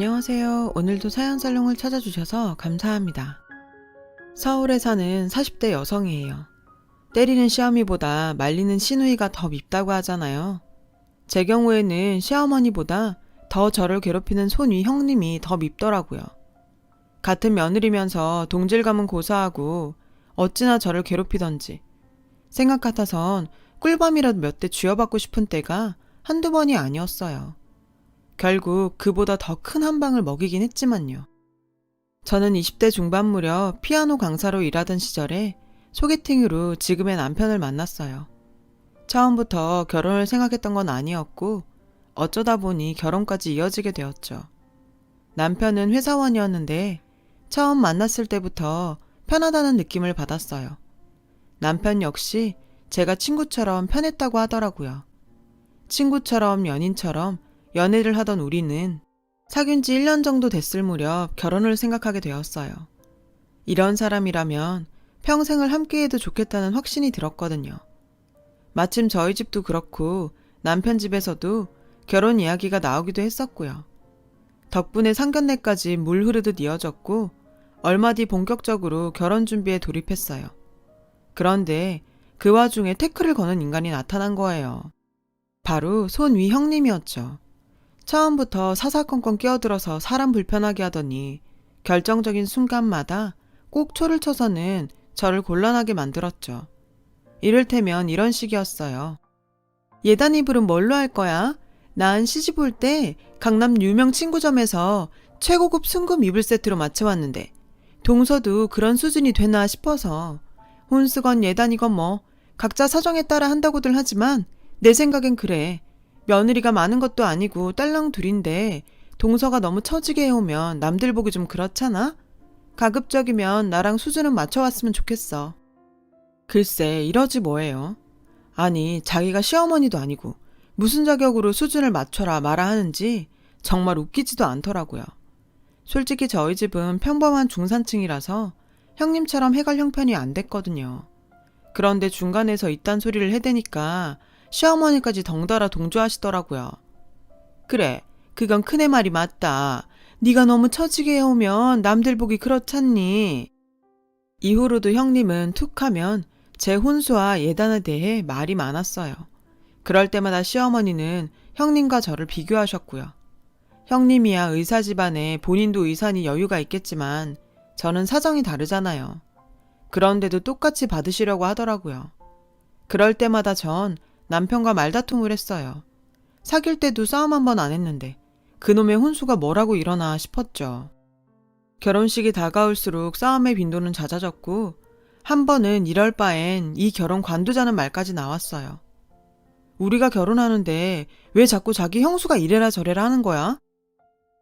안녕하세요. 오늘도 사연 살롱을 찾아주셔서 감사합니다. 서울에 사는 40대 여성이에요. 때리는 시어미보다 말리는 시누이가 더 밉다고 하잖아요. 제 경우에는 시어머니보다 더 저를 괴롭히는 손위 형님이 더 밉더라고요. 같은 며느리면서 동질감은 고사하고 어찌나 저를 괴롭히던지 생각 같아선 꿀밤이라도 몇 대 쥐어받고 싶은 때가 한두 번이 아니었어요. 결국 그보다 더 큰 한 방을 먹이긴 했지만요. 저는 20대 중반 무렵 피아노 강사로 일하던 시절에 소개팅으로 지금의 남편을 만났어요. 처음부터 결혼을 생각했던 건 아니었고 어쩌다 보니 결혼까지 이어지게 되었죠. 남편은 회사원이었는데 처음 만났을 때부터 편하다는 느낌을 받았어요. 남편 역시 제가 친구처럼 편했다고 하더라고요. 친구처럼 연인처럼 연애를 하던 우리는 사귄 지 1년 정도 됐을 무렵 결혼을 생각하게 되었어요. 이런 사람이라면 평생을 함께해도 좋겠다는 확신이 들었거든요. 마침 저희 집도 그렇고 남편 집에서도 결혼 이야기가 나오기도 했었고요. 덕분에 상견례까지 물 흐르듯 이어졌고 얼마 뒤 본격적으로 결혼 준비에 돌입했어요. 그런데 그 와중에 태클을 거는 인간이 나타난 거예요. 바로 손위 형님이었죠. 처음부터 사사건건 끼어들어서 사람 불편하게 하더니 결정적인 순간마다 꼭 초를 쳐서는 저를 곤란하게 만들었죠. 이를테면 이런 식이었어요. 예단 이불은 뭘로 할 거야? 난 시집 올 때 강남 유명 친구점에서 최고급 순금 이불 세트로 맞춰왔는데 동서도 그런 수준이 되나 싶어서 혼수건 예단이건 뭐 각자 사정에 따라 한다고들 하지만 내 생각엔 그래. 며느리가 많은 것도 아니고 딸랑 둘인데 동서가 너무 처지게 해오면 남들 보기 좀 그렇잖아? 가급적이면 나랑 수준은 맞춰왔으면 좋겠어. 글쎄, 이러지 뭐예요. 아니, 자기가 시어머니도 아니고 무슨 자격으로 수준을 맞춰라 마라 하는지 정말 웃기지도 않더라고요. 솔직히 저희 집은 평범한 중산층이라서 형님처럼 해갈 형편이 안 됐거든요. 그런데 중간에서 이딴 소리를 해대니까 시어머니까지 덩달아 동조하시더라고요. 그래, 그건 큰애 말이 맞다. 네가 너무 처지게 해오면 남들 보기 그렇잖니. 이후로도 형님은 툭 하면 제 혼수와 예단에 대해 말이 많았어요. 그럴 때마다 시어머니는 형님과 저를 비교하셨고요. 형님이야 의사 집안에 본인도 의사니 여유가 있겠지만 저는 사정이 다르잖아요. 그런데도 똑같이 받으시려고 하더라고요. 그럴 때마다 전 남편과 말다툼을 했어요. 사귈 때도 싸움 한 번 안 했는데 그놈의 혼수가 뭐라고 일어나 싶었죠. 결혼식이 다가올수록 싸움의 빈도는 잦아졌고 한 번은 이럴 바엔 이 결혼 관두자는 말까지 나왔어요. 우리가 결혼하는데 왜 자꾸 자기 형수가 이래라 저래라 하는 거야?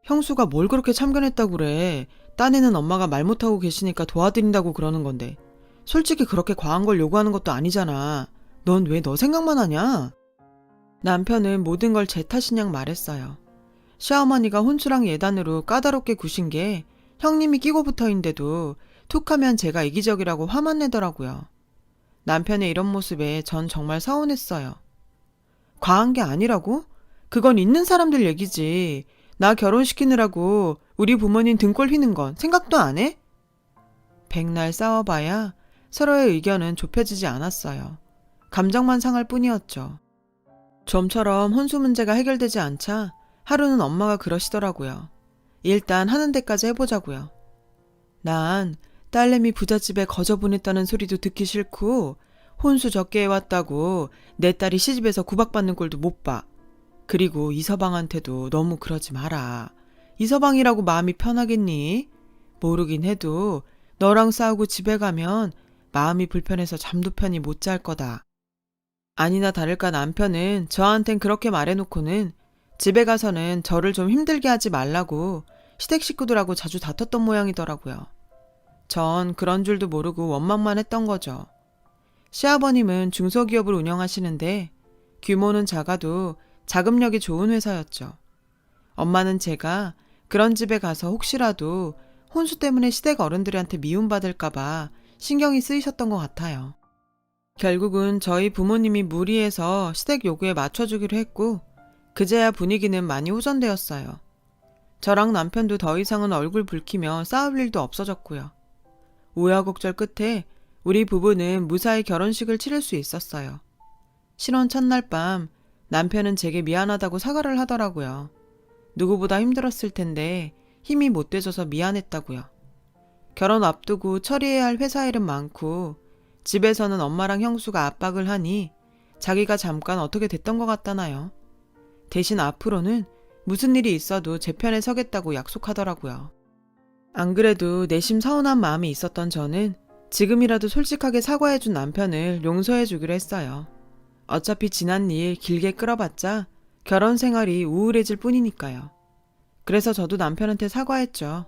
형수가 뭘 그렇게 참견했다고 그래. 딴에는 엄마가 말 못하고 계시니까 도와드린다고 그러는 건데. 솔직히 그렇게 과한 걸 요구하는 것도 아니잖아. 넌 왜 너 생각만 하냐? 남편은 모든 걸제양 말했어요. 시어머니가 혼수랑 예단으로 까다롭게 구신 게 형님이 끼고 붙어인데도 툭하면 제가 이기적이라고 화만 내더라고요. 남편의 이런 모습에 전 정말 서운했어요. 과한 게 아니라고? 그건 있는 사람들 얘기지. 나 결혼시키느라고 우리 부모님 등골 휘는 건 생각도 안 해? 백날 싸워봐야 서로의 의견은 좁혀지지 않았어요. 감정만 상할 뿐이었죠. 좀처럼 혼수 문제가 해결되지 않자 하루는 엄마가 그러시더라고요. 일단 하는 데까지 해보자고요. 난 딸내미 부잣집에 거저 보냈다는 소리도 듣기 싫고 혼수 적게 해왔다고 내 딸이 시집에서 구박받는 꼴도 못 봐. 그리고 이서방한테도 너무 그러지 마라. 이서방이라고 마음이 편하겠니? 모르긴 해도 너랑 싸우고 집에 가면 마음이 불편해서 잠도 편히 못 잘 거다. 아니나 다를까 남편은 저한텐 그렇게 말해놓고는 집에 가서는 저를 좀 힘들게 하지 말라고 시댁 식구들하고 자주 다퉜던 모양이더라고요. 전 그런 줄도 모르고 원망만 했던 거죠. 시아버님은 중소기업을 운영하시는데 규모는 작아도 자금력이 좋은 회사였죠. 엄마는 제가 그런 집에 가서 혹시라도 혼수 때문에 시댁 어른들한테 미움받을까봐 신경이 쓰이셨던 것 같아요. 결국은 저희 부모님이 무리해서 시댁 요구에 맞춰주기로 했고, 그제야 분위기는 많이 호전되었어요. 저랑 남편도 더 이상은 얼굴 붉히며 싸울 일도 없어졌고요. 우여곡절 끝에 우리 부부는 무사히 결혼식을 치를 수 있었어요. 신혼 첫날 밤 남편은 제게 미안하다고 사과를 하더라고요. 누구보다 힘들었을 텐데 힘이 못 돼줘서 미안했다고요. 결혼 앞두고 처리해야 할 회사 일은 많고 집에서는 엄마랑 형수가 압박을 하니 자기가 잠깐 어떻게 됐던 것 같다나요. 대신 앞으로는 무슨 일이 있어도 제 편에 서겠다고 약속하더라고요. 안 그래도 내심 서운한 마음이 있었던 저는 지금이라도 솔직하게 사과해준 남편을 용서해주기로 했어요. 어차피 지난 일 길게 끌어봤자 결혼 생활이 우울해질 뿐이니까요. 그래서 저도 남편한테 사과했죠.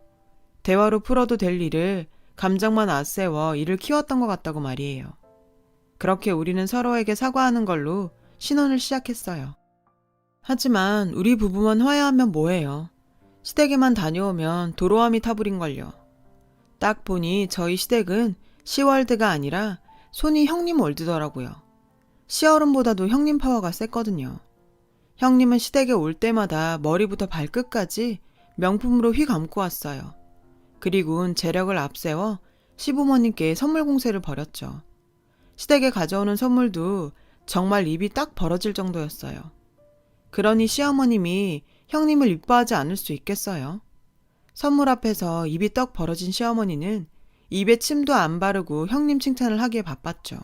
대화로 풀어도 될 일을 감정만 앞세워 일을 키웠던 것 같다고 말이에요. 그렇게 우리는 서로에게 사과하는 걸로 신혼을 시작했어요. 하지만 우리 부부만 화해하면 뭐해요. 시댁에만 다녀오면 도로함이 타버린걸요. 딱 보니 저희 시댁은 시월드가 아니라 손이 형님 월드더라고요. 시어른보다도 형님 파워가 셌거든요. 형님은 시댁에 올 때마다 머리부터 발끝까지 명품으로 휘 감고 왔어요. 그리고는 재력을 앞세워 시부모님께 선물 공세를 벌였죠. 시댁에 가져오는 선물도 정말 입이 딱 벌어질 정도였어요. 그러니 시어머님이 형님을 이뻐하지 않을 수 있겠어요? 선물 앞에서 입이 떡 벌어진 시어머니는 입에 침도 안 바르고 형님 칭찬을 하기에 바빴죠.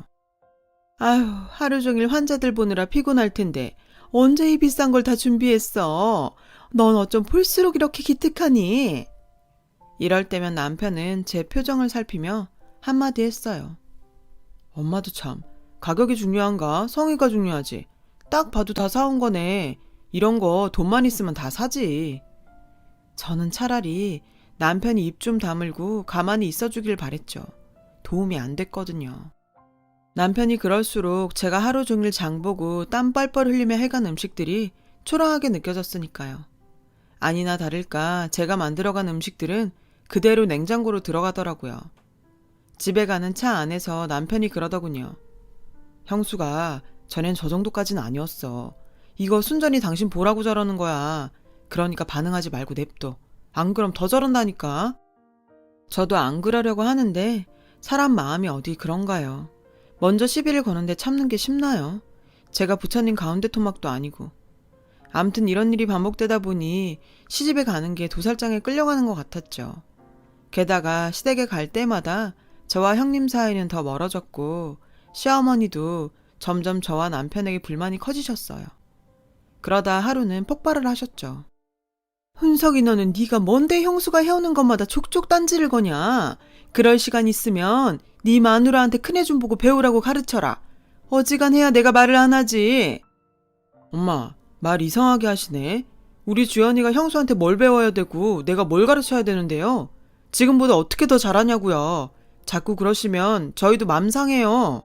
아휴, 하루 종일 환자들 보느라 피곤할 텐데 언제 이 비싼 걸 다 준비했어? 넌 어쩜 볼수록 이렇게 기특하니? 이럴 때면 남편은 제 표정을 살피며 한마디 했어요. 엄마도 참, 가격이 중요한가? 성의가 중요하지. 딱 봐도 다 사온 거네. 이런 거 돈만 있으면 다 사지. 저는 차라리 남편이 입 좀 다물고 가만히 있어 주길 바랬죠. 도움이 안 됐거든요. 남편이 그럴수록 제가 하루 종일 장 보고 땀 뻘뻘 흘리며 해간 음식들이 초라하게 느껴졌으니까요. 아니나 다를까 제가 만들어간 음식들은 그대로 냉장고로 들어가더라고요. 집에 가는 차 안에서 남편이 그러더군요. 형수가 전엔 저 정도까진 아니었어. 이거 순전히 당신 보라고 저러는 거야. 그러니까 반응하지 말고 냅둬. 안 그럼 더 저런다니까. 저도 안 그러려고 하는데 사람 마음이 어디 그런가요. 먼저 시비를 거는데 참는 게 쉽나요? 제가 부처님 가운데 토막도 아니고. 암튼 이런 일이 반복되다 보니 시집에 가는 게 도살장에 끌려가는 것 같았죠. 게다가 시댁에 갈 때마다 저와 형님 사이는 더 멀어졌고 시어머니도 점점 저와 남편에게 불만이 커지셨어요. 그러다 하루는 폭발을 하셨죠. 훈석이 너는 네가 뭔데 형수가 해오는 것마다 족족 딴지를 거냐? 그럴 시간 있으면 네 마누라한테 큰애 좀 보고 배우라고 가르쳐라. 어지간해야 내가 말을 안 하지. 엄마, 말 이상하게 하시네. 우리 주연이가 형수한테 뭘 배워야 되고 내가 뭘 가르쳐야 되는데요. 지금보다 어떻게 더 잘하냐고요. 자꾸 그러시면 저희도 맘 상해요.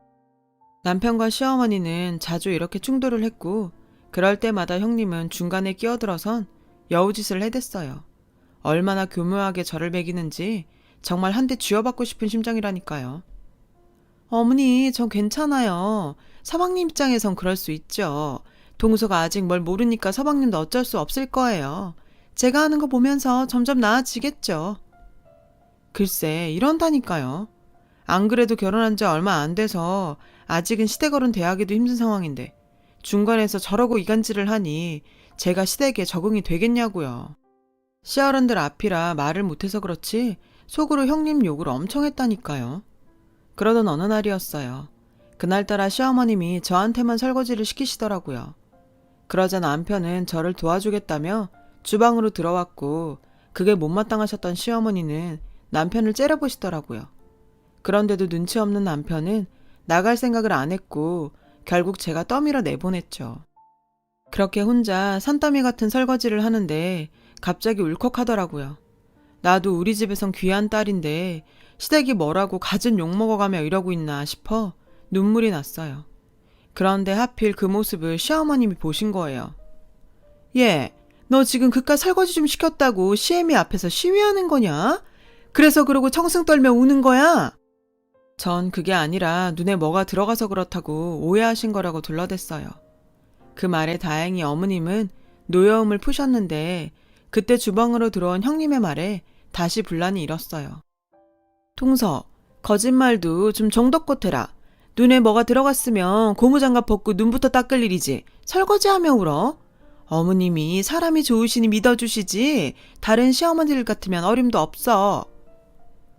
남편과 시어머니는 자주 이렇게 충돌을 했고 그럴 때마다 형님은 중간에 끼어들어선 여우짓을 해댔어요. 얼마나 교묘하게 저를 먹이는지 정말 한 대 쥐어받고 싶은 심정이라니까요. 어머니, 전 괜찮아요. 서방님 입장에선 그럴 수 있죠. 동서가 아직 뭘 모르니까 서방님도 어쩔 수 없을 거예요. 제가 하는 거 보면서 점점 나아지겠죠. 글쎄, 이런다니까요. 안 그래도 결혼한 지 얼마 안 돼서 아직은 시댁 어른 대하기도 힘든 상황인데 중간에서 저러고 이간질을 하니 제가 시댁에 적응이 되겠냐고요. 시어른들 앞이라 말을 못해서 그렇지 속으로 형님 욕을 엄청 했다니까요. 그러던 어느 날이었어요. 그날따라 시어머님이 저한테만 설거지를 시키시더라고요. 그러자 남편은 저를 도와주겠다며 주방으로 들어왔고 그게 못마땅하셨던 시어머니는 남편을 째려보시더라고요. 그런데도 눈치 없는 남편은 나갈 생각을 안 했고 결국 제가 떠밀어 내보냈죠. 그렇게 혼자 산더미 같은 설거지를 하는데 갑자기 울컥하더라고요. 나도 우리 집에선 귀한 딸인데 시댁이 뭐라고 갖은 욕 먹어가며 이러고 있나 싶어 눈물이 났어요. 그런데 하필 그 모습을 시어머님이 보신 거예요. 얘, 너 지금 그깟 설거지 좀 시켰다고 시애미 앞에서 시위하는 거냐? 그래서 그러고 청승 떨며 우는 거야? 전 그게 아니라 눈에 뭐가 들어가서 그렇다고 오해하신 거라고 둘러댔어요. 그 말에 다행히 어머님은 노여움을 푸셨는데 그때 주방으로 들어온 형님의 말에 다시 분란이 일었어요. 통서, 거짓말도 좀 정덕껏 해라. 눈에 뭐가 들어갔으면 고무장갑 벗고 눈부터 닦을 일이지. 설거지하며 울어. 어머님이 사람이 좋으시니 믿어주시지. 다른 시어머니들 같으면 어림도 없어.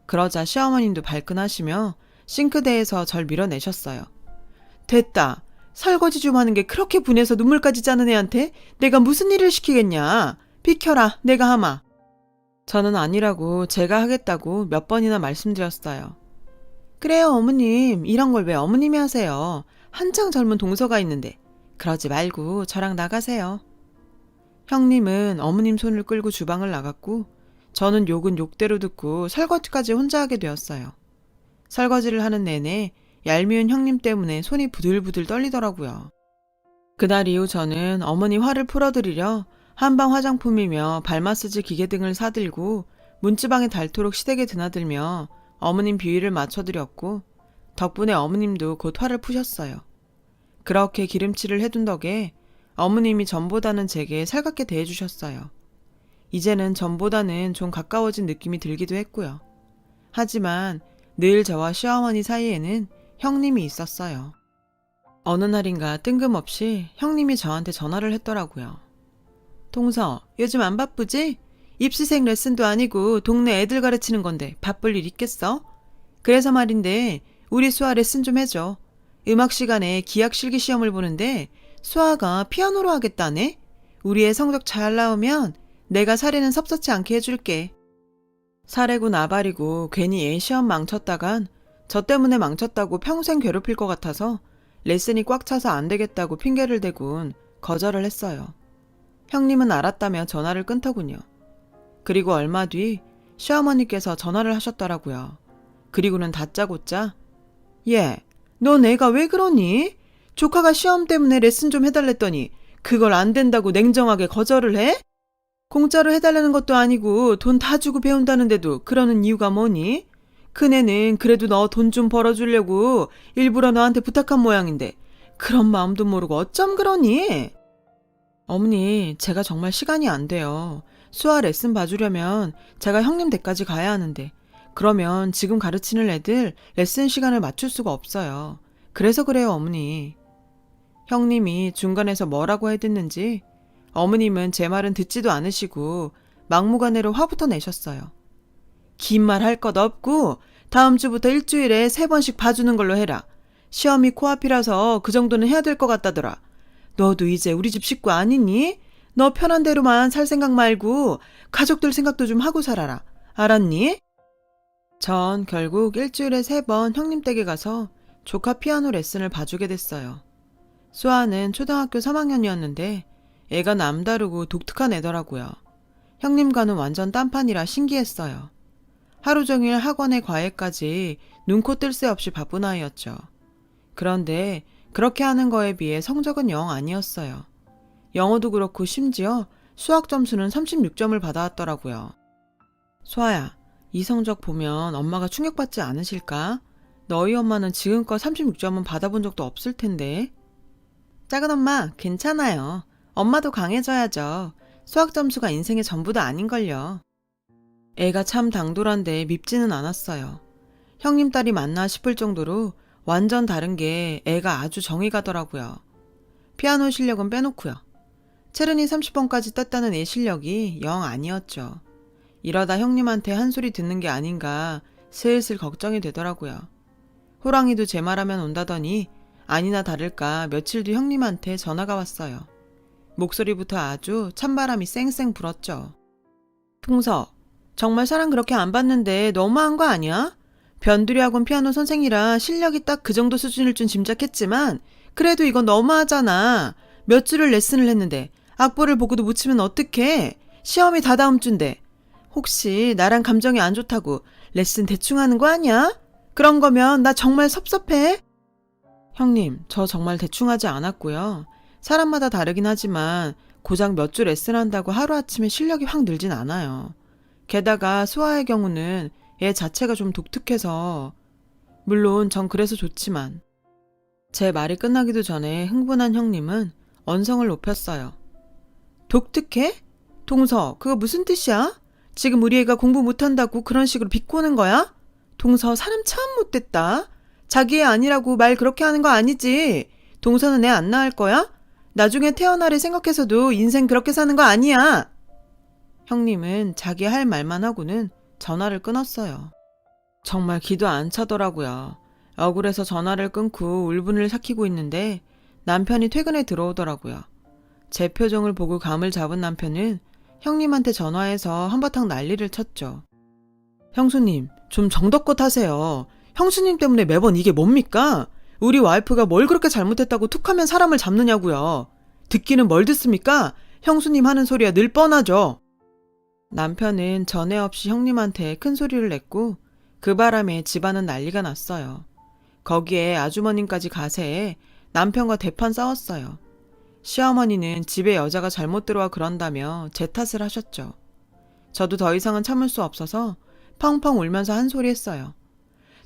그러자 시어머님도 발끈하시며 싱크대에서 절 밀어내셨어요. 됐다. 설거지 좀 하는 게 그렇게 분해서 눈물까지 짜는 애한테 내가 무슨 일을 시키겠냐. 비켜라. 내가 하마. 저는 아니라고 제가 하겠다고 몇 번이나 말씀드렸어요. 그래요, 어머님. 이런 걸 왜 어머님이 하세요? 한창 젊은 동서가 있는데. 그러지 말고 저랑 나가세요. 형님은 어머님 손을 끌고 주방을 나갔고, 저는 욕은 욕대로 듣고 설거지까지 혼자 하게 되었어요. 설거지를 하는 내내 얄미운 형님 때문에 손이 부들부들 떨리더라고요. 그날 이후 저는 어머니 화를 풀어드리려 한방 화장품이며 발 마사지 기계 등을 사들고 문지방에 닳도록 시댁에 드나들며 어머님 비위를 맞춰드렸고 덕분에 어머님도 곧 화를 푸셨어요. 그렇게 기름칠을 해둔 덕에 어머님이 전보다는 제게 살갑게 대해주셨어요. 이제는 전보다는 좀 가까워진 느낌이 들기도 했고요. 하지만 늘 저와 시어머니 사이에는 형님이 있었어요. 어느 날인가 뜬금없이 형님이 저한테 전화를 했더라고요. 동서, 요즘 안 바쁘지? 입시생 레슨도 아니고 동네 애들 가르치는 건데 바쁠 일 있겠어? 그래서 말인데 우리 수아 레슨 좀 해줘. 음악 시간에 기악 실기 시험을 보는데 수아가 피아노로 하겠다네? 우리 애 성적 잘 나오면 내가 사례는 섭섭치 않게 해줄게. 사례고 나발이고 괜히 애 시험 망쳤다간 저 때문에 망쳤다고 평생 괴롭힐 것 같아서 레슨이 꽉 차서 안 되겠다고 핑계를 대곤 거절을 했어요. 형님은 알았다며 전화를 끊더군요. 그리고 얼마 뒤 시어머니께서 전화를 하셨더라고요. 그리고는 다짜고짜 얘, 너 내가 왜 그러니? 조카가 시험 때문에 레슨 좀 해달랬더니 그걸 안 된다고 냉정하게 거절을 해? 공짜로 해달라는 것도 아니고 돈 다 주고 배운다는데도 그러는 이유가 뭐니? 큰애는 그래도 너 돈 좀 벌어주려고 일부러 너한테 부탁한 모양인데 그런 마음도 모르고 어쩜 그러니? 어머니, 제가 정말 시간이 안 돼요. 수아 레슨 봐주려면 제가 형님 댁까지 가야 하는데 그러면 지금 가르치는 애들 레슨 시간을 맞출 수가 없어요. 그래서 그래요, 어머니. 형님이 중간에서 뭐라고 해댔는지 어머님은 제 말은 듣지도 않으시고 막무가내로 화부터 내셨어요. 긴 말 할 것 없고 다음 주부터 일주일에 세 번씩 봐주는 걸로 해라. 시험이 코앞이라서 그 정도는 해야 될 것 같다더라. 너도 이제 우리 집 식구 아니니? 너 편한 대로만 살 생각 말고 가족들 생각도 좀 하고 살아라. 알았니? 전 결국 일주일에 세 번 형님 댁에 가서 조카 피아노 레슨을 봐주게 됐어요. 수아는 초등학교 3학년이었는데 애가 남다르고 독특한 애더라고요. 형님과는 완전 딴판이라 신기했어요. 하루 종일 학원에 과외까지 눈코 뜰 새 없이 바쁜 아이였죠. 그런데 그렇게 하는 거에 비해 성적은 영 아니었어요. 영어도 그렇고 심지어 수학 점수는 36점을 받아왔더라고요. 수아야, 이 성적 보면 엄마가 충격받지 않으실까? 너희 엄마는 지금껏 36점은 받아본 적도 없을 텐데. 작은 엄마, 괜찮아요. 엄마도 강해져야죠. 수학 점수가 인생의 전부도 아닌걸요. 애가 참 당돌한데 밉지는 않았어요. 형님 딸이 맞나 싶을 정도로 완전 다른 게 애가 아주 정이 가더라고요. 피아노 실력은 빼놓고요. 체르니 30번까지 떴다는 애 실력이 영 아니었죠. 이러다 형님한테 한 소리 듣는 게 아닌가 슬슬 걱정이 되더라고요. 호랑이도 제 말하면 온다더니 아니나 다를까 며칠 뒤 형님한테 전화가 왔어요. 목소리부터 아주 찬바람이 쌩쌩 불었죠. 풍서, 정말 사랑 그렇게 안 받는데 너무한 거 아니야? 변두리 학원 피아노 선생이라 실력이 딱 그 정도 수준일 줄 짐작했지만 그래도 이건 너무하잖아. 몇 주를 레슨을 했는데 악보를 보고도 못 치면 어떡해? 시험이 다 다음 주인데. 혹시 나랑 감정이 안 좋다고 레슨 대충 하는 거 아니야? 그런 거면 나 정말 섭섭해. 형님, 저 정말 대충 하지 않았고요. 사람마다 다르긴 하지만 고작 몇주 레슨한다고 하루아침에 실력이 확 늘진 않아요. 게다가 수아의 경우는 얘 자체가 좀 독특해서 물론 전 그래서 좋지만 제 말이 끝나기도 전에 흥분한 형님은 언성을 높였어요. 독특해? 동서, 그거 무슨 뜻이야? 지금 우리 애가 공부 못한다고 그런 식으로 비꼬는 거야? 동서, 사람 참 못됐다. 자기 애 아니라고 말 그렇게 하는 거 아니지? 동서는 애 안 낳을 거야? 나중에 태어나를 생각해서도 인생 그렇게 사는 거 아니야! 형님은 자기 할 말만 하고는 전화를 끊었어요. 정말 기도 안 차더라고요. 억울해서 전화를 끊고 울분을 삭히고 있는데 남편이 퇴근에 들어오더라고요. 제 표정을 보고 감을 잡은 남편은 형님한테 전화해서 한바탕 난리를 쳤죠. 형수님, 좀 정덕껏 하세요. 형수님 때문에 매번 이게 뭡니까? 우리 와이프가 뭘 그렇게 잘못했다고 툭하면 사람을 잡느냐고요. 듣기는 뭘 듣습니까? 형수님 하는 소리야 늘 뻔하죠. 남편은 전에 없이 형님한테 큰 소리를 냈고 그 바람에 집안은 난리가 났어요. 거기에 아주머님까지 가세해 남편과 대판 싸웠어요. 시어머니는 집에 여자가 잘못 들어와 그런다며 제 탓을 하셨죠. 저도 더 이상은 참을 수 없어서 펑펑 울면서 한 소리 했어요.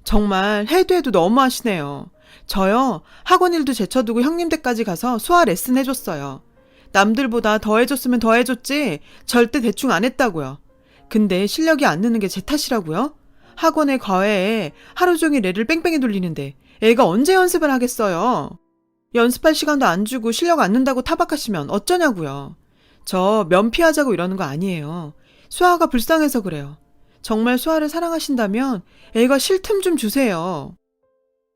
정말 해도 해도 너무하시네요. 저요, 학원 일도 제쳐두고 형님 댁까지 가서 수화 레슨 해줬어요. 남들보다 더 해줬으면 더 해줬지, 절대 대충 안 했다고요. 근데 실력이 안 느는 게 제 탓이라고요? 학원에 과외에 하루 종일 애를 뺑뺑이 돌리는데 애가 언제 연습을 하겠어요? 연습할 시간도 안 주고 실력 안 는다고 타박하시면 어쩌냐고요. 저 면피하자고 이러는 거 아니에요. 수아가 불쌍해서 그래요. 정말 수아를 사랑하신다면 애가 쉴 틈 좀 주세요.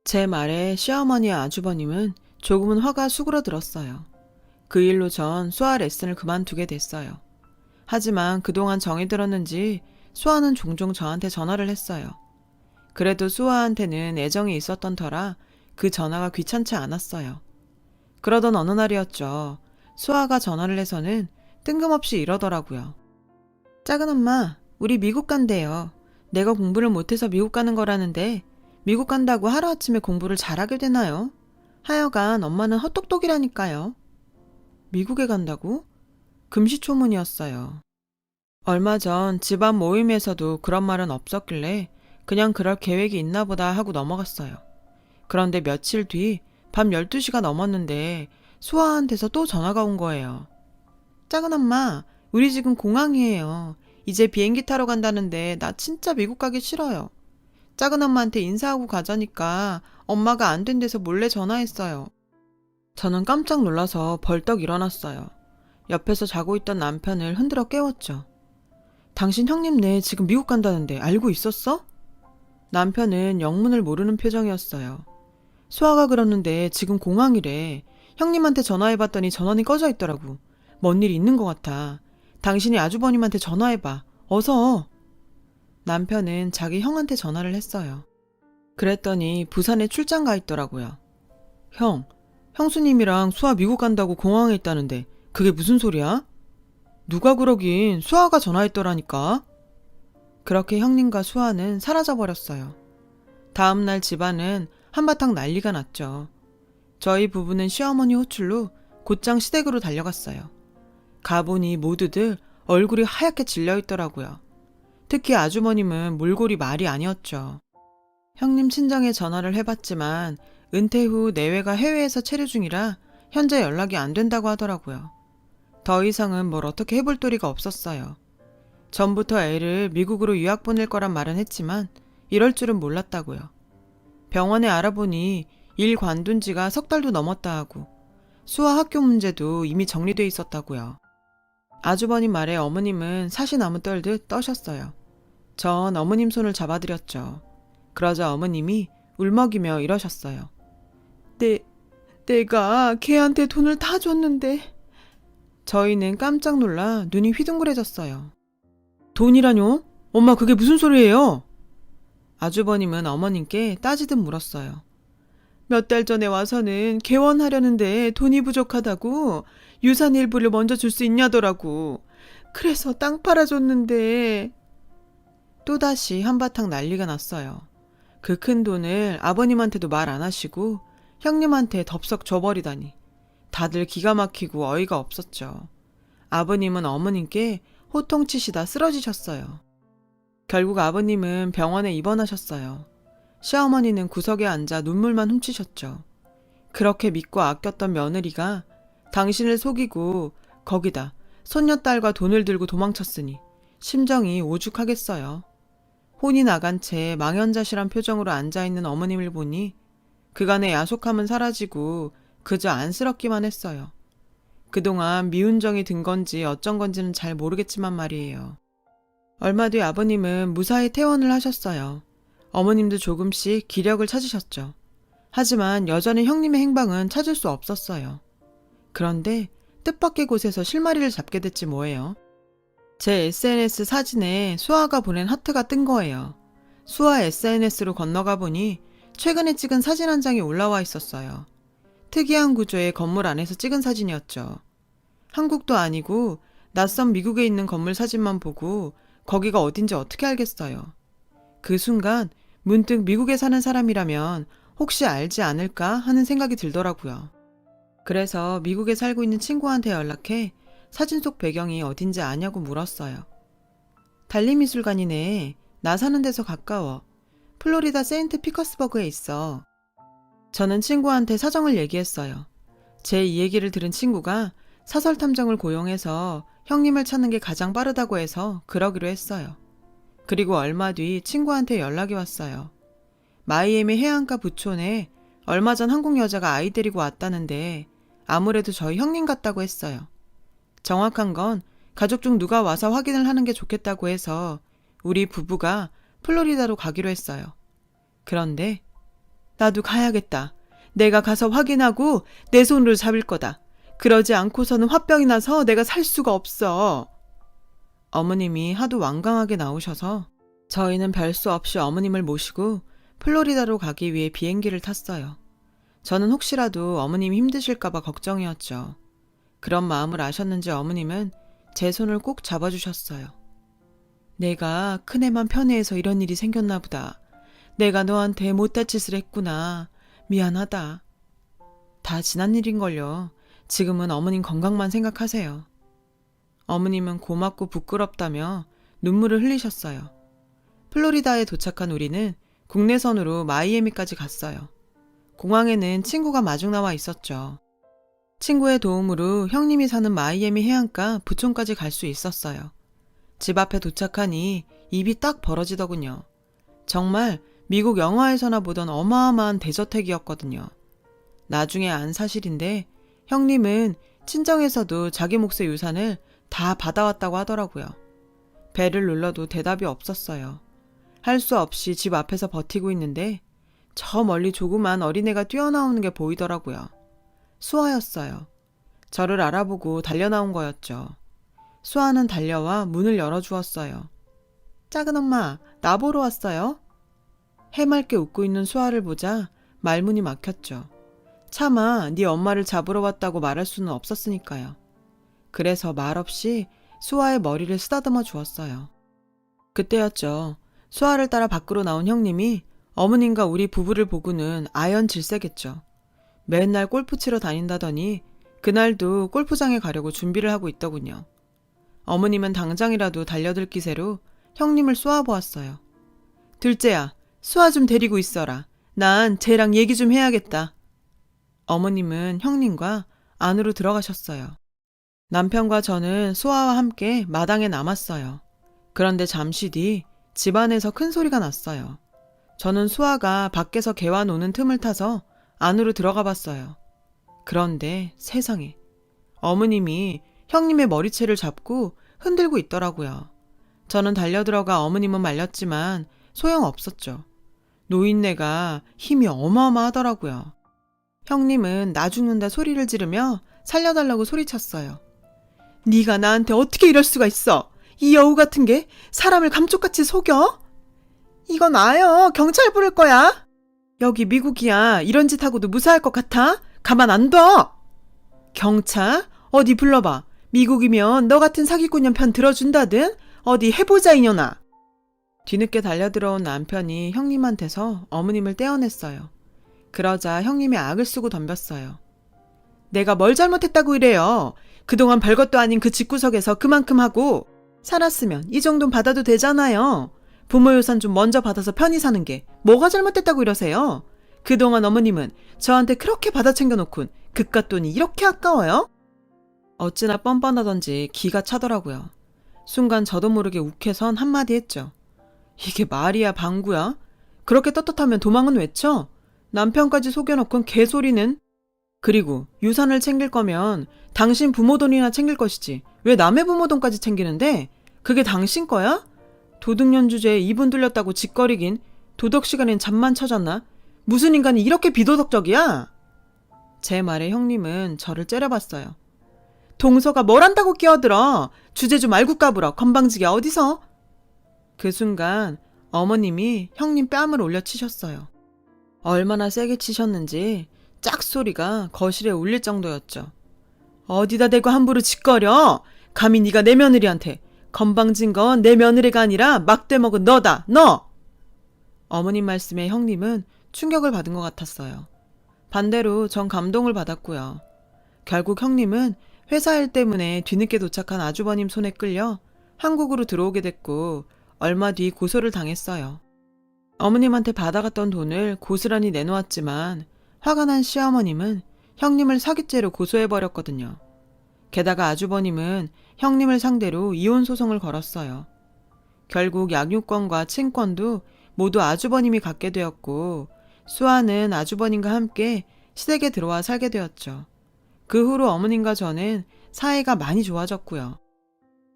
제 말에 시어머니와 아주버님은 조금은 화가 수그러들었어요. 그 일로 전 수아 레슨을 그만두게 됐어요. 하지만 그동안 정이 들었는지 수아는 종종 저한테 전화를 했어요. 그래도 수아한테는 애정이 있었던 터라 그 전화가 귀찮지 않았어요. 그러던 어느 날이었죠. 수아가 전화를 해서는 뜬금없이 이러더라고요. 작은 엄마, 우리 미국 간대요. 내가 공부를 못해서 미국 가는 거라는데 미국 간다고 하루아침에 공부를 잘하게 되나요? 하여간 엄마는 헛똑똑이라니까요. 미국에 간다고? 금시초문이었어요. 얼마 전 집안 모임에서도 그런 말은 없었길래 그냥 그럴 계획이 있나 보다 하고 넘어갔어요. 그런데 며칠 뒤 밤 12시가 넘었는데 수아한테서 또 전화가 온 거예요. 작은 엄마, 우리 지금 공항이에요. 이제 비행기 타러 간다는데 나 진짜 미국 가기 싫어요. 작은 엄마한테 인사하고 가자니까 엄마가 안 된대서 몰래 전화했어요. 저는 깜짝 놀라서 벌떡 일어났어요. 옆에서 자고 있던 남편을 흔들어 깨웠죠. 당신 형님네 지금 미국 간다는데 알고 있었어? 남편은 영문을 모르는 표정이었어요. 수아가 그러는데 지금 공항이래. 형님한테 전화해봤더니 전원이 꺼져 있더라고. 뭔 일이 있는 것 같아. 당신이 아주버님한테 전화해봐. 어서. 남편은 자기 형한테 전화를 했어요. 그랬더니 부산에 출장 가 있더라고요. 형, 형수님이랑 수아 미국 간다고 공항에 있다는데 그게 무슨 소리야? 누가 그러긴 수아가 전화했더라니까. 그렇게 형님과 수아는 사라져버렸어요. 다음날 집안은 한바탕 난리가 났죠. 저희 부부는 시어머니 호출로 곧장 시댁으로 달려갔어요. 가보니 모두들 얼굴이 하얗게 질려 있더라고요. 특히 아주머님은 몰골이 말이 아니었죠. 형님 친정에 전화를 해봤지만 은퇴 후 내외가 해외에서 체류 중이라 현재 연락이 안 된다고 하더라고요. 더 이상은 뭘 어떻게 해볼 도리가 없었어요. 전부터 애를 미국으로 유학 보낼 거란 말은 했지만 이럴 줄은 몰랐다고요. 병원에 알아보니 일 관둔 지가 석 달도 넘었다 하고 수아 학교 문제도 이미 정리돼 있었다고요. 아주버님 말에 어머님은 사시나무 떨듯 떠셨어요. 전 어머님 손을 잡아드렸죠. 그러자 어머님이 울먹이며 이러셨어요. 내, 내가 걔한테 돈을 다 줬는데. 저희는 깜짝 놀라 눈이 휘둥그레졌어요. 돈이라뇨? 엄마 그게 무슨 소리예요? 아주버님은 어머님께 따지듯 물었어요. 몇 달 전에 와서는 개원하려는데 돈이 부족하다고 유산 일부를 먼저 줄 수 있냐더라고. 그래서 땅 팔아줬는데 또다시 한바탕 난리가 났어요. 그 큰 돈을 아버님한테도 말 안 하시고 형님한테 덥석 줘버리다니 다들 기가 막히고 어이가 없었죠. 아버님은 어머님께 호통치시다 쓰러지셨어요. 결국 아버님은 병원에 입원하셨어요. 시어머니는 구석에 앉아 눈물만 훔치셨죠. 그렇게 믿고 아꼈던 며느리가 당신을 속이고 거기다 손녀딸과 돈을 들고 도망쳤으니 심정이 오죽하겠어요. 혼이 나간 채 망연자실한 표정으로 앉아있는 어머님을 보니 그간의 야속함은 사라지고 그저 안쓰럽기만 했어요. 그동안 미운 정이 든 건지 어쩐 건지는 잘 모르겠지만 말이에요. 얼마 뒤 아버님은 무사히 퇴원을 하셨어요. 어머님도 조금씩 기력을 찾으셨죠. 하지만 여전히 형님의 행방은 찾을 수 없었어요. 그런데 뜻밖의 곳에서 실마리를 잡게 됐지 뭐예요. 제 SNS 사진에 수아가 보낸 하트가 뜬 거예요. 수아 SNS로 건너가 보니 최근에 찍은 사진 한 장이 올라와 있었어요. 특이한 구조의 건물 안에서 찍은 사진이었죠. 한국도 아니고 낯선 미국에 있는 건물 사진만 보고 거기가 어딘지 어떻게 알겠어요. 그 순간 문득 미국에 사는 사람이라면 혹시 알지 않을까 하는 생각이 들더라고요. 그래서 미국에 살고 있는 친구한테 연락해 사진 속 배경이 어딘지 아냐고 물었어요. 달리미술관이네. 나 사는 데서 가까워. 플로리다 세인트 피커스버그에 있어. 저는 친구한테 사정을 얘기했어요. 제 이 얘기를 들은 친구가 사설 탐정을 고용해서 형님을 찾는 게 가장 빠르다고 해서 그러기로 했어요. 그리고 얼마 뒤 친구한테 연락이 왔어요. 마이애미 해안가 부촌에 얼마 전 한국 여자가 아이 데리고 왔다는데 아무래도 저희 형님 같다고 했어요. 정확한 건 가족 중 누가 와서 확인을 하는 게 좋겠다고 해서 우리 부부가 플로리다로 가기로 했어요. 그런데 나도 가야겠다. 내가 가서 확인하고 내 손으로 잡을 거다. 그러지 않고서는 화병이 나서 내가 살 수가 없어. 어머님이 하도 완강하게 나오셔서 저희는 별수 없이 어머님을 모시고 플로리다로 가기 위해 비행기를 탔어요. 저는 혹시라도 어머님이 힘드실까봐 걱정이었죠. 그런 마음을 아셨는지 어머님은 제 손을 꼭 잡아주셨어요. 내가 큰애만 편애해서 이런 일이 생겼나 보다. 내가 너한테 못할 짓을 했구나. 미안하다. 다 지난 일인걸요. 지금은 어머님 건강만 생각하세요. 어머님은 고맙고 부끄럽다며 눈물을 흘리셨어요. 플로리다에 도착한 우리는 국내선으로 마이애미까지 갔어요. 공항에는 친구가 마중 나와 있었죠. 친구의 도움으로 형님이 사는 마이애미 해안가 부촌까지 갈 수 있었어요. 집 앞에 도착하니 입이 딱 벌어지더군요. 정말 미국 영화에서나 보던 어마어마한 대저택이었거든요. 나중에 안 사실인데 형님은 친정에서도 자기 몫의 유산을 다 받아왔다고 하더라고요. 배를 눌러도 대답이 없었어요. 할 수 없이 집 앞에서 버티고 있는데 저 멀리 조그만 어린애가 뛰어나오는 게 보이더라고요. 수아였어요. 저를 알아보고 달려나온 거였죠. 수아는 달려와 문을 열어주었어요. 작은 엄마, 나 보러 왔어요? 해맑게 웃고 있는 수아를 보자 말문이 막혔죠. 차마 네 엄마를 잡으러 왔다고 말할 수는 없었으니까요. 그래서 말없이 수아의 머리를 쓰다듬어 주었어요. 그때였죠. 수아를 따라 밖으로 나온 형님이 어머님과 우리 부부를 보고는 아연 질색했죠. 맨날 골프 치러 다닌다더니 그날도 골프장에 가려고 준비를 하고 있더군요. 어머님은 당장이라도 달려들 기세로 형님을 쏘아보았어요. 둘째야, 수아 좀 데리고 있어라. 난 쟤랑 얘기 좀 해야겠다. 어머님은 형님과 안으로 들어가셨어요. 남편과 저는 수아와 함께 마당에 남았어요. 그런데 잠시 뒤 집안에서 큰 소리가 났어요. 저는 수아가 밖에서 개와 노는 틈을 타서 안으로 들어가 봤어요. 그런데 세상에 어머님이 형님의 머리채를 잡고 흔들고 있더라고요. 저는 달려들어가 어머님은 말렸지만 소용없었죠. 노인네가 힘이 어마어마하더라고요. 형님은 나 죽는다 소리를 지르며 살려달라고 소리쳤어요. 네가 나한테 어떻게 이럴 수가 있어? 이 여우 같은 게 사람을 감쪽같이 속여? 이건 나요. 경찰 부를 거야. 여기 미국이야. 이런 짓 하고도 무사할 것 같아? 가만 안 둬. 경찰? 어디 불러봐. 미국이면 너 같은 사기꾼년 편 들어준다든? 어디 해보자 이년아. 뒤늦게 달려들어온 남편이 형님한테서 어머님을 떼어냈어요. 그러자 형님이 악을 쓰고 덤볐어요. 내가 뭘 잘못했다고 이래요. 그동안 별것도 아닌 그 집구석에서 그만큼 하고 살았으면 이 정도는 받아도 되잖아요. 부모 유산 좀 먼저 받아서 편히 사는 게 뭐가 잘못됐다고 이러세요? 그동안 어머님은 저한테 그렇게 받아 챙겨놓곤 그깟 돈이 이렇게 아까워요? 어찌나 뻔뻔하던지 기가 차더라고요. 순간 저도 모르게 욱해선 한마디 했죠. 이게 말이야 방구야? 그렇게 떳떳하면 도망은 왜 쳐? 남편까지 속여놓곤 개소리는? 그리고 유산을 챙길 거면 당신 부모 돈이나 챙길 것이지 왜 남의 부모 돈까지 챙기는데? 그게 당신 거야? 도둑년 주제에 이분 들렸다고 짓거리긴 도덕 시간엔 잠만 찾았나? 무슨 인간이 이렇게 비도덕적이야? 제 말에 형님은 저를 째려봤어요. 동서가 뭘 한다고 끼어들어? 주제 좀 알고 까불어. 건방지게 어디서? 그 순간 어머님이 형님 뺨을 올려치셨어요. 얼마나 세게 치셨는지 짝소리가 거실에 울릴 정도였죠. 어디다 대고 함부로 짓거려? 감히 네가 내 며느리한테 건방진 건 내 며느리가 아니라 막대 먹은 너다, 너! 어머님 말씀에 형님은 충격을 받은 것 같았어요. 반대로 전 감동을 받았고요. 결국 형님은 회사 일 때문에 뒤늦게 도착한 아주버님 손에 끌려 한국으로 들어오게 됐고 얼마 뒤 고소를 당했어요. 어머님한테 받아갔던 돈을 고스란히 내놓았지만 화가 난 시어머님은 형님을 사기죄로 고소해버렸거든요. 게다가 아주버님은 형님을 상대로 이혼 소송을 걸었어요. 결국 양육권과 친권도 모두 아주버님이 갖게 되었고 수아는 아주버님과 함께 시댁에 들어와 살게 되었죠. 그 후로 어머님과 저는 사이가 많이 좋아졌고요.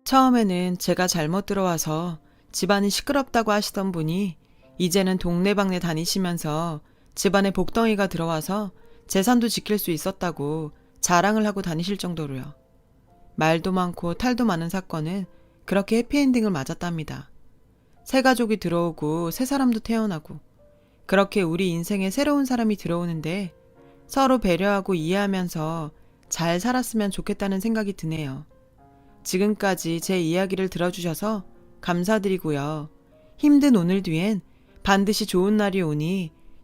처음에는 제가 잘못 들어와서 집안이 시끄럽다고 하시던 분이 이제는 동네방네 다니시면서 집안에 복덩이가 들어와서 재산도 지킬 수 있었다고 자랑을 하고 다니실 정도로요. 말도 많고 탈도 많은 사건은 그렇게 해피엔딩을 맞았답니다. 새 가족이 들어오고 새 사람도 태어나고 그렇게 우리 인생에 새로운 사람이 들어오는데 서로 배려하고 이해하면서 잘 살았으면 좋겠다는 생각이 드네요. 지금까지 제 이야기를 들어주셔서 감사드리고요. 힘든 오늘 뒤엔 반드시 좋은 날이 오니